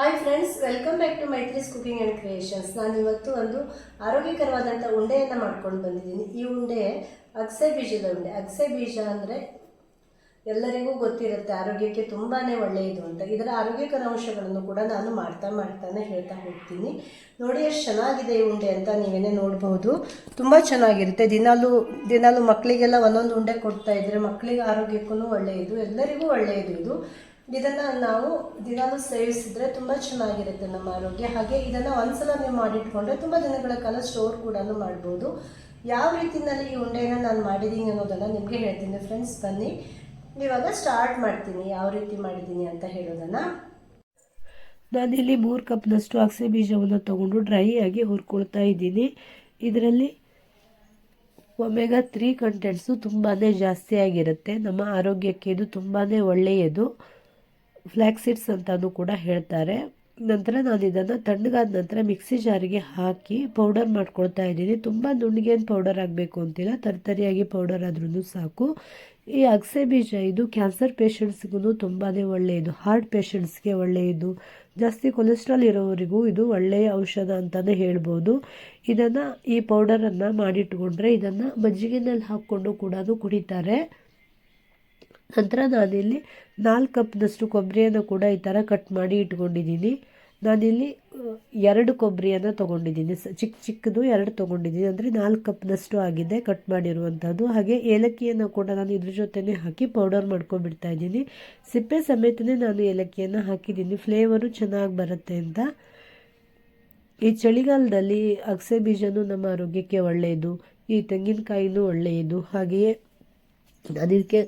Hi friends welcome back to Maitri's cooking and creations ನಾನು ಇವತ್ತು ಒಂದು ಆರೋಗ್ಯಕರವಾದಂಥ ಉಂಡೆಯನ್ನು ಮಾಡ್ಕೊಂಡು ಬಂದಿದ್ದೀನಿ. ಈ ಉಂಡೆ ಅಗಸೆ ಬೀಜದ ಉಂಡೆ. ಅಗಸೆ ಬೀಜ ಅಂದರೆ ಎಲ್ಲರಿಗೂ ಗೊತ್ತಿರುತ್ತೆ, ಆರೋಗ್ಯಕ್ಕೆ ತುಂಬಾ ಒಳ್ಳೆಯದು ಅಂತ. ಇದರ ಆರೋಗ್ಯಕರ ಅಂಶಗಳನ್ನು ಕೂಡ ನಾನು ಮಾಡ್ತಾ ಮಾಡ್ತಾನೆ ಹೇಳ್ತಾ ಹೋಗ್ತೀನಿ. ನೋಡಿ, ಎಷ್ಟು ಚೆನ್ನಾಗಿದೆ ಈ ಉಂಡೆ ಅಂತ ನೀವೇನೇ ನೋಡ್ಬೋದು. ತುಂಬ ಚೆನ್ನಾಗಿರುತ್ತೆ. ದಿನಾಲು ದಿನಾಲು ಮಕ್ಕಳಿಗೆಲ್ಲ ಒಂದೊಂದು ಉಂಡೆ ಕೊಡ್ತಾ ಇದ್ರೆ ಮಕ್ಕಳಿಗೆ ಆರೋಗ್ಯಕ್ಕೂ ಒಳ್ಳೆಯದು, ಎಲ್ಲರಿಗೂ ಒಳ್ಳೆಯದು ಇದು. ಇದನ್ನು ನಾವು ದಿನಾನು ಸೇವಿಸಿದ್ರೆ ತುಂಬ ಚೆನ್ನಾಗಿರುತ್ತೆ ನಮ್ಮ ಆರೋಗ್ಯ. ಹಾಗೆ ಇದನ್ನು ಒಂದ್ಸಲ ನೀವು ಮಾಡಿಟ್ಕೊಂಡ್ರೆ ತುಂಬ ದಿನಗಳ ಕಾಲ ಸ್ಟೋರ್ ಕೂಡ ಮಾಡ್ಬೋದು. ಯಾವ ರೀತಿಯಲ್ಲಿ ಈ ಉಂಡೆನ ನಾನು ಮಾಡಿದ್ದೀನಿ ಅನ್ನೋದನ್ನು ನಿಮಗೆ ಹೇಳ್ತೀನಿ ಫ್ರೆಂಡ್ಸ್, ಬನ್ನಿ. ಇವಾಗ ಸ್ಟಾರ್ಟ್ ಮಾಡ್ತೀನಿ, ಯಾವ ರೀತಿ ಮಾಡಿದ್ದೀನಿ ಅಂತ ಹೇಳೋದನ್ನು. ನಾನಿಲ್ಲಿ ಮೂರು ಕಪ್ನಷ್ಟು ಅಗಸೆ ಬೀಜವನ್ನು ತಗೊಂಡು ಡ್ರೈ ಆಗಿ ಹುರ್ಕೊಳ್ತಾ ಇದ್ದೀನಿ. ಇದರಲ್ಲಿ ಒಮೆಗಾ ತ್ರೀ ಕಂಟೆಂಟ್ಸು ತುಂಬಾ ಜಾಸ್ತಿ ಆಗಿರುತ್ತೆ. ನಮ್ಮ ಆರೋಗ್ಯಕ್ಕೆ ಇದು ತುಂಬಾ ಒಳ್ಳೆಯದು. ಫ್ಲ್ಯಾಕ್ಸಿಡ್ಸ್ ಅಂತಲೂ ಕೂಡ ಹೇಳ್ತಾರೆ. ನಂತರ ನಾನು ಇದನ್ನು ತಣ್ಣಗಾದ ನಂತರ ಮಿಕ್ಸಿ ಜಾರಿಗೆ ಹಾಕಿ ಪೌಡರ್ ಮಾಡ್ಕೊಳ್ತಾ ಇದ್ದೀನಿ. ತುಂಬ ನುಣ್ಣಗೇನು ಪೌಡರ್ ಆಗಬೇಕು ಅಂತಿಲ್ಲ. ತರ್ತರಿಯಾಗಿ ಪೌಡರ್ ಆದ್ರೂ ಸಾಕು. ಈ ಅಗಸೆ ಬೀಜ, ಇದು ಕ್ಯಾನ್ಸರ್ ಪೇಷಂಟ್ಸ್ಗೂ ತುಂಬಾ ಒಳ್ಳೆಯದು. ಹಾರ್ಟ್ ಪೇಷಂಟ್ಸ್ಗೆ ಒಳ್ಳೆಯದು. ಜಾಸ್ತಿ ಕೊಲೆಸ್ಟ್ರಾಲ್ ಇರೋವರಿಗೂ ಇದು ಒಳ್ಳೆಯ ಔಷಧ ಅಂತಲೇ ಹೇಳ್ಬೋದು. ಇದನ್ನು ಈ ಪೌಡರನ್ನು ಮಾಡಿಟ್ಕೊಂಡ್ರೆ ಇದನ್ನು ಮಜ್ಜಿಗೆನಲ್ಲಿ ಹಾಕ್ಕೊಂಡು ಕೂಡ ಕುಡಿತಾರೆ. ನಂತರ ನಾನಿಲ್ಲಿ ನಾಲ್ಕು ಕಪ್ನಷ್ಟು ಕೊಬ್ಬರಿಯನ್ನು ಕೂಡ ಈ ಥರ ಕಟ್ ಮಾಡಿ ಇಟ್ಕೊಂಡಿದ್ದೀನಿ. ನಾನಿಲ್ಲಿ ಎರಡು ಕೊಬ್ಬರಿಯನ್ನು ತೊಗೊಂಡಿದ್ದೀನಿ. ಸ ಚಿಕ್ಕ ಚಿಕ್ಕದು ಎರಡು ತೊಗೊಂಡಿದ್ದೀನಿ. ಅಂದರೆ ನಾಲ್ಕು ಕಪ್ನಷ್ಟು ಆಗಿದೆ ಕಟ್ ಮಾಡಿರುವಂಥದ್ದು ಹಾಗೆ ಏಲಕ್ಕಿಯನ್ನು ಕೂಡ ನಾನು ಇದ್ರ ಜೊತೆನೇ ಹಾಕಿ ಪೌಡರ್ ಮಾಡ್ಕೊಂಡ್ಬಿಡ್ತಾ ಇದ್ದೀನಿ. ಸಿಪ್ಪೆ ಸಮೇತನೇ ನಾನು ಏಲಕ್ಕಿಯನ್ನು ಹಾಕಿದ್ದೀನಿ. ಫ್ಲೇವರು ಚೆನ್ನಾಗಿ ಬರುತ್ತೆ ಅಂತ. ಈ ಚಳಿಗಾಲದಲ್ಲಿ ಅಗಸೆ ಬೀಜನೂ ನಮ್ಮ ಆರೋಗ್ಯಕ್ಕೆ ಒಳ್ಳೆಯದು. ಈ ತೆಂಗಿನಕಾಯಿನೂ ಒಳ್ಳೆಯದು. ಹಾಗೆಯೇ ಅದಕ್ಕೆ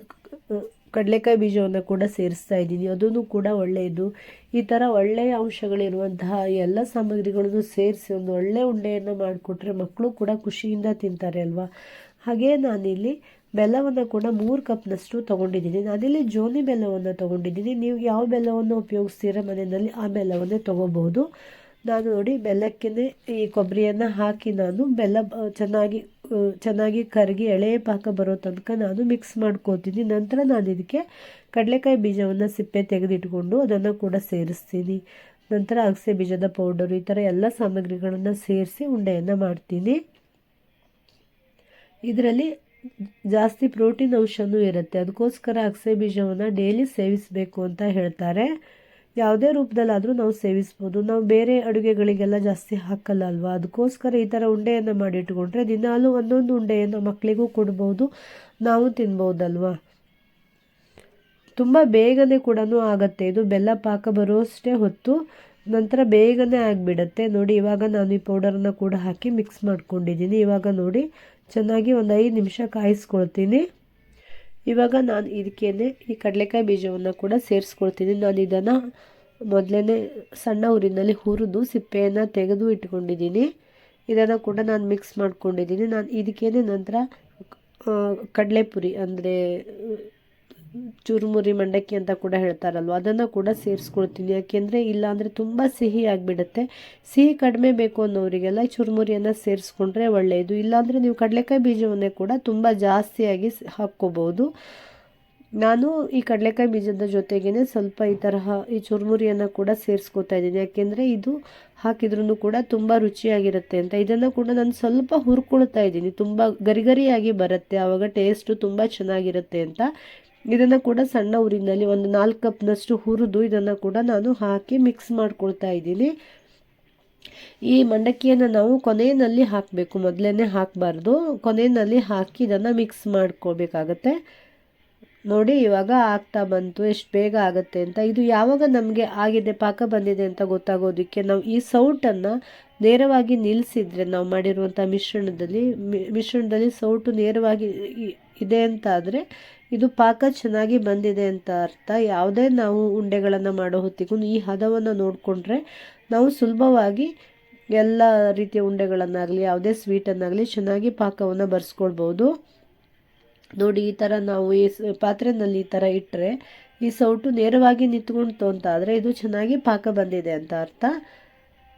ಕಡಲೆಕಾಯಿ ಬೀಜವನ್ನು ಕೂಡ ಸೇರಿಸ್ತಾ ಇದ್ದೀನಿ. ಅದೂ ಕೂಡ ಒಳ್ಳೆಯದು. ಈ ಥರ ಒಳ್ಳೆಯ ಅಂಶಗಳಿರುವಂತಹ ಎಲ್ಲ ಸಾಮಗ್ರಿಗಳನ್ನು ಸೇರಿಸಿ ಒಂದು ಒಳ್ಳೆಯ ಉಂಡೆಯನ್ನು ಮಾಡಿಕೊಟ್ರೆ ಮಕ್ಕಳು ಕೂಡ ಖುಷಿಯಿಂದ ತಿಂತಾರೆ ಅಲ್ವಾ? ಹಾಗೆಯೇ ನಾನಿಲ್ಲಿ ಬೆಲ್ಲವನ್ನು ಕೂಡ ಮೂರು ಕಪ್ನಷ್ಟು ತೊಗೊಂಡಿದ್ದೀನಿ. ನಾನಿಲ್ಲಿ ಜೋನಿ ಬೆಲ್ಲವನ್ನು ತೊಗೊಂಡಿದ್ದೀನಿ. ನೀವು ಯಾವ ಬೆಲ್ಲವನ್ನು ಉಪಯೋಗಿಸ್ತೀರ ಮನೆಯಲ್ಲಿ ಆ ಬೆಲ್ಲವನ್ನೇ ತೊಗೋಬಹುದು. ನಾನು ನೋಡಿ ಬೆಲ್ಲಕ್ಕೆ ಈ ಕೊಬ್ಬರಿಯನ್ನು ಹಾಕಿ ನಾನು ಬೆಲ್ಲ ಚೆನ್ನಾಗಿ ಚೆನ್ನಾಗಿ ಕರಗಿ ಎಳೆ ಪಾಕ ಬರೋ ತನಕ ನಾನು ಮಿಕ್ಸ್ ಮಾಡ್ಕೋತೀನಿ ನಂತರ ನಾನು ಇದಕ್ಕೆ ಕಡಲೆಕಾಯಿ ಬೀಜವನ್ನು ಸಿಪ್ಪೆ ತೆಗೆದಿಟ್ಕೊಂಡು ಅದನ್ನು ಕೂಡ ಸೇರಿಸ್ತೀನಿ. ನಂತರ ಅಗಸೆ ಬೀಜದ ಪೌಡರ್ ಈ ಥರ ಎಲ್ಲ ಸಾಮಗ್ರಿಗಳನ್ನು ಸೇರಿಸಿ ಉಂಡೆಯನ್ನು ಮಾಡ್ತೀನಿ. ಇದರಲ್ಲಿ ಜಾಸ್ತಿ ಪ್ರೋಟೀನ್ ಅಂಶನೂ ಇರುತ್ತೆ. ಅದಕ್ಕೋಸ್ಕರ ಅಗಸೆ ಬೀಜವನ್ನು ಡೈಲಿ ಸೇವಿಸಬೇಕು ಅಂತ ಹೇಳ್ತಾರೆ. ಯಾವುದೇ ರೂಪದಲ್ಲಾದರೂ ನಾವು ಸೇವಿಸ್ಬೋದು. ನಾವು ಬೇರೆ ಅಡುಗೆಗಳಿಗೆಲ್ಲ ಜಾಸ್ತಿ ಹಾಕಲ್ಲ ಅಲ್ವಾ ಅದಕ್ಕೋಸ್ಕರ ಈ ಥರ ಉಂಡೆಯನ್ನು ಮಾಡಿಟ್ಕೊಂಡ್ರೆ ದಿನಾಲೂ ಒಂದೊಂದು ಉಂಡೆಯನ್ನು ಮಕ್ಕಳಿಗೂ ಕೊಡ್ಬೋದು, ನಾವು ತಿನ್ಬೋದಲ್ವಾ? ತುಂಬ ಬೇಗನೆ ಕೂಡ ಆಗುತ್ತೆ. ಇದು ಬೆಲ್ಲ ಪಾಕ ಬರೋಷ್ಟೇ ಹೊತ್ತು ನಂತರ ಬೇಗನೆ ಆಗಿಬಿಡತ್ತೆ. ನೋಡಿ, ಇವಾಗ ನಾನು ಈ ಪೌಡರನ್ನು ಕೂಡ ಹಾಕಿ ಮಿಕ್ಸ್ ಮಾಡ್ಕೊಂಡಿದ್ದೀನಿ. ಇವಾಗ ನೋಡಿ, ಚೆನ್ನಾಗಿ ಒಂದು ಐದು ನಿಮಿಷ ಕಾಯಿಸ್ಕೊಳ್ತೀನಿ. ಇವಾಗ ನಾನು ಇದಕ್ಕೇನೆ ಈ ಕಡಲೆಕಾಯಿ ಬೀಜವನ್ನು ಕೂಡ ಸೇರಿಸ್ಕೊಳ್ತೀನಿ. ನಾನು ಇದನ್ನು ಮೊದಲೇ ಸಣ್ಣ ಊರಿನಲ್ಲಿ ಹುರಿದು ಸಿಪ್ಪೆಯನ್ನು ತೆಗೆದು ಇಟ್ಕೊಂಡಿದ್ದೀನಿ. ಇದನ್ನು ಕೂಡ ನಾನು ಮಿಕ್ಸ್ ಮಾಡ್ಕೊಂಡಿದ್ದೀನಿ. ನಾನು ಇದಕ್ಕೇನೆ ನಂತರ ಕಡಲೆಪುರಿ ಅಂದರೆ ಚುರುಮುರಿ ಮಂಡಕ್ಕಿ ಅಂತ ಕೂಡ ಹೇಳ್ತಾರಲ್ವ? ಅದನ್ನು ಕೂಡ ಸೇರಿಸ್ಕೊಳ್ತೀನಿ. ಯಾಕೆಂದರೆ ಇಲ್ಲಾಂದರೆ ತುಂಬ ಸಿಹಿ ಆಗಿಬಿಡುತ್ತೆ. ಸಿಹಿ ಕಡಿಮೆ ಬೇಕು ಅನ್ನೋರಿಗೆಲ್ಲ ಚುರುಮುರಿಯನ್ನು ಸೇರಿಸ್ಕೊಂಡ್ರೆ ಒಳ್ಳೆಯದು ಇಲ್ಲಾಂದರೆ ನೀವು ಕಡಲೆಕಾಯಿ ಬೀಜವನ್ನೇ ಕೂಡ ತುಂಬ ಜಾಸ್ತಿಯಾಗಿ ಹಾಕ್ಕೋಬೋದು. ನಾನು ಈ ಕಡಲೆಕಾಯಿ ಬೀಜದ ಜೊತೆಗೇ ಸ್ವಲ್ಪ ಈ ತರಹ ಈ ಚುರುಮುರಿಯನ್ನು ಕೂಡ ಸೇರಿಸ್ಕೊತಾ ಇದ್ದೀನಿ. ಯಾಕೆಂದರೆ ಇದು ಹಾಕಿದ್ರೂ ಕೂಡ ತುಂಬ ರುಚಿಯಾಗಿರುತ್ತೆ ಅಂತ. ಇದನ್ನು ಕೂಡ ನಾನು ಸ್ವಲ್ಪ ಹುರ್ಕೊಳ್ತಾ ಇದ್ದೀನಿ. ತುಂಬ ಗರಿಗರಿಯಾಗಿ ಬರುತ್ತೆ. ಆವಾಗ ಟೇಸ್ಟು ತುಂಬ ಚೆನ್ನಾಗಿರುತ್ತೆ ಅಂತ ಇದನ್ನು ಕೂಡ ಸಣ್ಣ ಊರಿನಲ್ಲಿ ಒಂದು ನಾಲ್ಕು ಕಪ್ನಷ್ಟು ಹುರಿದು ಇದನ್ನು ಕೂಡ ನಾನು ಹಾಕಿ ಮಿಕ್ಸ್ ಮಾಡ್ಕೊಳ್ತಾ ಇದ್ದೀನಿ. ಈ ಮಂಡಕ್ಕಿಯನ್ನು ನಾವು ಕೊನೆಯಲ್ಲಿ ಹಾಕಬೇಕು. ಮೊದಲೇ ಹಾಕಬಾರ್ದು. ಕೊನೆಯಲ್ಲಿ ಹಾಕಿ ಇದನ್ನು ಮಿಕ್ಸ್ ಮಾಡ್ಕೋಬೇಕಾಗತ್ತೆ. ನೋಡಿ, ಇವಾಗ ಆಗ್ತಾ ಬಂತು. ಎಷ್ಟು ಬೇಗ ಆಗುತ್ತೆ ಅಂತ. ಇದು ಯಾವಾಗ ನಮಗೆ ಆಗಿದೆ, ಪಾಕ ಬಂದಿದೆ ಅಂತ ಗೊತ್ತಾಗೋದಕ್ಕೆ ನಾವು ಈ ಸೌಟನ್ನು ನೇರವಾಗಿ ನಿಲ್ಲಿಸಿದರೆ ನಾವು ಮಾಡಿರುವಂಥ ಮಿಶ್ರಣದಲ್ಲಿ ಮಿಶ್ರಣದಲ್ಲಿ ಸೌಟು ನೇರವಾಗಿ ಇದೆ ಅಂತ ಆದರೆ ಇದು ಪಾಕ ಚೆನ್ನಾಗಿ ಬಂದಿದೆ ಅಂತ ಅರ್ಥ. ಯಾವುದೇ ನಾವು ಉಂಡೆಗಳನ್ನು ಮಾಡೋ ಹೊತ್ತಿಗೂ ಈ ಹದವನ್ನು ನೋಡಿಕೊಂಡ್ರೆ ನಾವು ಸುಲಭವಾಗಿ ಎಲ್ಲ ರೀತಿಯ ಉಂಡೆಗಳನ್ನಾಗಲಿ, ಯಾವುದೇ ಸ್ವೀಟನ್ನಾಗಲಿ ಚೆನ್ನಾಗಿ ಪಾಕವನ್ನು ಬರೆಸ್ಕೊಳ್ಬೋದು. ನೋಡಿ, ಈ ಥರ ನಾವು ಈ ಪಾತ್ರೆಯಲ್ಲಿ ಈ ಥರ ಇಟ್ಟರೆ ಈ ಸೌಟು ನೇರವಾಗಿ ನಿಂತ್ಕೊಂಡು ಅಂತ ಆದರೆ ಇದು ಚೆನ್ನಾಗಿ ಪಾಕ ಬಂದಿದೆ ಅಂತ ಅರ್ಥ.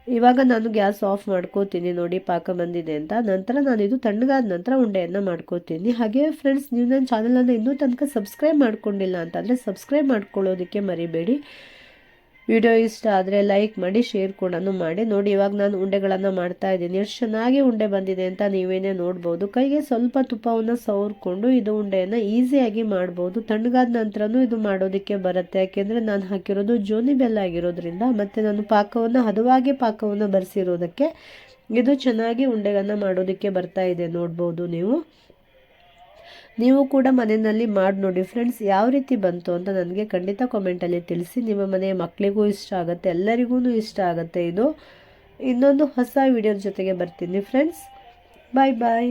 ಇವಾಗ ನಾನು ಗ್ಯಾಸ್ ಆಫ್ ಮಾಡ್ಕೋತೀನಿ ನೋಡಿ ಪಾಕ ಬಂದಿದೆ ಅಂತ. ನಂತರ ನಾನು ಇದು ತಣ್ಣಗಾದ ನಂತರ ಉಂಡೆಯನ್ನು ಮಾಡ್ಕೋತೀನಿ. ಹಾಗೆ ಫ್ರೆಂಡ್ಸ್ ನೀವು ನನ್ನ ಚಾನಲನ್ನು ಇನ್ನೂ ತನಕ ಸಬ್ಸ್ಕ್ರೈಬ್ ಮಾಡ್ಕೊಂಡಿಲ್ಲ ಅಂತಂದರೆ ಸಬ್ಸ್ಕ್ರೈಬ್ ಮಾಡ್ಕೊಳ್ಳೋದಕ್ಕೆ ಮರಿಬೇಡಿ. ವಿಡಿಯೋ ಇಷ್ಟ ಆದರೆ ಲೈಕ್ ಮಾಡಿ, ಶೇರ್ ಕೂಡ ಮಾಡಿ. ನೋಡಿ, ಇವಾಗ ನಾನು ಉಂಡೆಗಳನ್ನು ಮಾಡ್ತಾ ಇದ್ದೀನಿ. ಎಷ್ಟು ಚೆನ್ನಾಗಿ ಉಂಡೆ ಬಂದಿದೆ ಅಂತ ನೀವೇನೇ ನೋಡ್ಬೋದು. ಕೈಗೆ ಸ್ವಲ್ಪ ತುಪ್ಪವನ್ನು ಸವರ್ಕೊಂಡು ಇದು ಉಂಡೆಯನ್ನು ಈಸಿಯಾಗಿ ಮಾಡ್ಬೋದು. ತಣ್ಣಗಾದ ನಂತರನೂ ಇದು ಮಾಡೋದಕ್ಕೆ ಬರುತ್ತೆ. ಯಾಕೆಂದರೆ ನಾನು ಹಾಕಿರೋದು ಜೋನಿ ಬೆಲ್ಲ ಆಗಿರೋದ್ರಿಂದ, ಮತ್ತು ನಾನು ಪಾಕವನ್ನು, ಹದವಾಗಿ ಪಾಕವನ್ನು ಬರೆಸಿರೋದಕ್ಕೆ ಇದು ಚೆನ್ನಾಗಿ ಉಂಡೆಗಳನ್ನು ಮಾಡೋದಕ್ಕೆ ಬರ್ತಾ ಇದೆ. ನೋಡ್ಬೋದು ನೀವು. ನೀವು ಕೂಡ ಮನೆಯಲ್ಲಿ ಮಾಡಿ ನೋಡಿ. ಫ್ರೆಂಡ್ಸ್ ಯಾವ ರೀತಿ ಬಂತು ಅಂತ ನನಗೆ ಖಂಡಿತ ಕಾಮೆಂಟಲ್ಲಿ ತಿಳಿಸಿ. ನಿಮ್ಮ ಮನೆಯ ಮಕ್ಕಳಿಗೂ ಇಷ್ಟ ಆಗುತ್ತೆ ಎಲ್ಲರಿಗೂ ಇಷ್ಟ ಆಗುತ್ತೆ. ಇದು ಇನ್ನೊಂದು ಹೊಸ ವಿಡಿಯೋ ಜೊತೆಗೆ ಬರ್ತೀನಿ. ಫ್ರೆಂಡ್ಸ್ ಬಾಯ್ ಬಾಯ್